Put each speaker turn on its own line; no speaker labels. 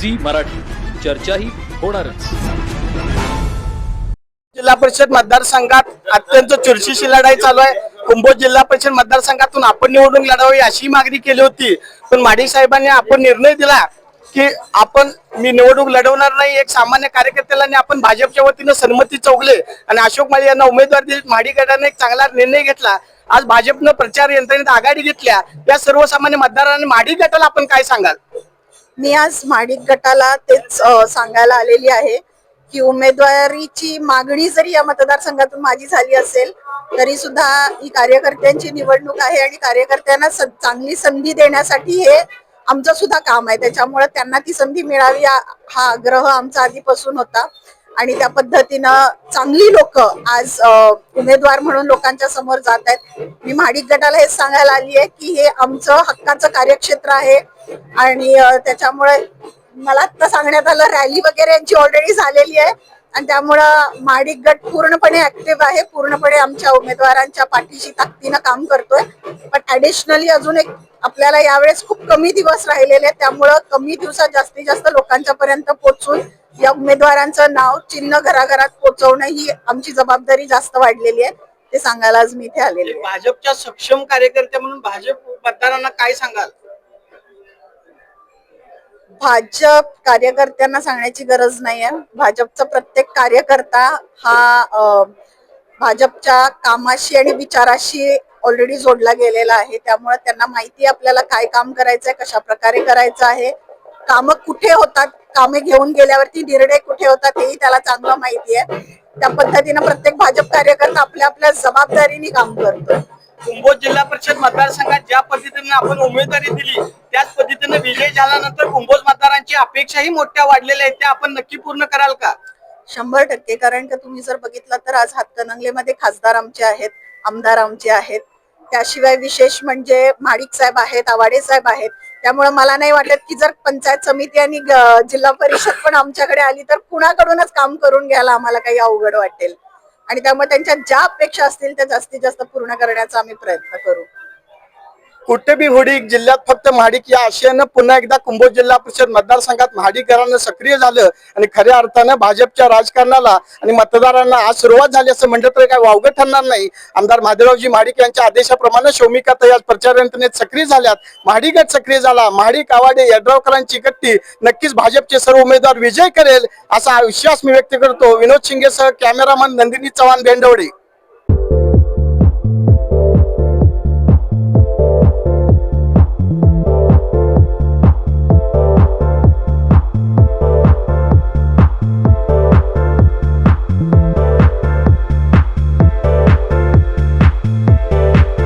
Zee Marathi. चर्चाही होणारच.
जिल्हा परिषद मतदारसंघात अत्यंत चुरशीची लढाई चालू आहे. कुंभोज जिल्हा परिषद मतदारसंघातून आपण निवडणूक लढावी अशी मागणी केली होती. पण माडी साहेबांनी आपण निर्णय दिला की आपण मी निवडणूक लढवणार नाही. एक सामान्य कार्यकर्त्याला आणि आपण भाजपच्या वतीनं संमती चौगले आणि अशोक माळी यांना उमेदवार दिली माडी गटाने एक चांगला निर्णय घेतला. आज भाजपनं प्रचार यंत्रणेत आघाडी घेतल्या. या सर्वसामान्य मतदारांनी माडी गटाला आपण काय सांगाल?
मी आज माडिक गटाला तेच सांगायला आलेली आहे की उमेदवारीची मागणी जरी या मतदारसंघातून माझी झाली असेल तरी सुद्धा ही कार्यकर्त्यांची निवडणूक आहे आणि कार्यकर्त्यांना चांगली संधी देण्यासाठी हे आमचं सुद्धा काम आहे. त्याच्यामुळे त्यांना ती संधी मिळावी हा आग्रह आमचा आधीपासून होता. आणि त्या पद्धतीनं चांगली लोक आज उमेदवार म्हणून लोकांच्या समोर जात आहेत. मी महाडिक गटाला हेच सांगायला आली आहे की हे आमचं हक्काचं कार्यक्षेत्र आहे आणि त्याच्यामुळे मला आता सांगण्यात आलं रॅली वगैरे यांची ऑलरेडी झालेली आहे. आणि त्यामुळं महाडिक गट पूर्णपणे ऍक्टिव्ह आहे पूर्णपणे आमच्या उमेदवारांच्या पाठीशी ताकदीनं काम करतोय. पण ऍडिशनली अजून एक आपल्याला यावेळेस खूप कमी दिवस राहिलेले आहेत त्यामुळं कमी दिवसात जास्तीत जास्त लोकांच्या पर्यंत पोहोचून या उमेदवारांचं नाव चिन्ह घराघरात पोहोचवणं ही आमची जबाबदारी जास्त वाढलेली आहे. ते सांगायला आज मी इथे आलेले
भाजपच्या सक्षम कार्यकर्त्या म्हणून भाजप मतदारांना काय सांगाल?
भाजप कार्यकर्त्यांना सांगण्याची गरज नाही आहे भाजपचा प्रत्येक कार्यकर्ता हा भाजपच्या कामाशी आणि विचाराशी ऑलरेडी जोडला गेलेला आहे. त्यामुळे त्यांना माहिती आपल्याला काय काम करायचंय कशा प्रकारे करायचं आहे. कामं कुठे होतात कामे घेऊन गेल्यावरती निर्णय कुठे होतात हेही त्याला चांगलं माहिती आहे. त्या पद्धतीनं प्रत्येक भाजप कार्यकर्ता आपल्या आपल्या जबाबदारीने काम करतो.
कुंभोज जिल्हा परिषद मतदारसंघात ज्या पद्धतीने आपण उमेदवारी दिली त्याच पद्धतीने विजय झाल्यानंतर कुंभोज मतदारांची अपेक्षाही मोठ्या वाढलेल्या आहेत. त्या आपण नक्की पूर्ण कराल का?
शंभर टक्के. कारण का तुम्ही जर बघितलं तर आज हातकणंगलेमध्ये खासदार आमचे आहेत आमदार आमचे आहेत. त्याशिवाय विशेष म्हणजे माडिक साहेब आहेत आवाडे साहेब आहेत. त्यामुळे मला नाही वाटत की जर पंचायत समिती आणि जिल्हा परिषद पण आमच्याकडे आली तर कुणाकडूनच काम करून घ्यायला आम्हाला काही अवघड वाटेल. आणि त्यामुळे त्यांच्या ज्या अपेक्षा असतील त्या जास्तीत जास्त पूर्ण करण्याचा आम्ही प्रयत्न करू.
कुठे बी होडी जिल्ह्यात फक्त महाडिक या आशयानं पुन्हा एकदा कुंभोज जिल्हा परिषद मतदारसंघात महाडिकरांना सक्रिय झालं आणि खऱ्या अर्थानं भाजपच्या राजकारणाला आणि मतदारांना आज सुरुवात झाली असं म्हटलं तर काय वावगं ठरणार नाही. आमदार महादेवरावजी महाडिक यांच्या आदेशाप्रमाणे शोमिका आज प्रचार यंत्रणेत सक्रिय झाल्यात. महाडिगट सक्रिय झाला. महाडिक आवाडे यड्रावकरांची गट्टी नक्कीच भाजपचे सर्व उमेदवार विजय करेल असा विश्वास मी व्यक्त करतो. विनोद शिंगेसह कॅमेरामन नंदिनी चव्हाण भेंडवडे.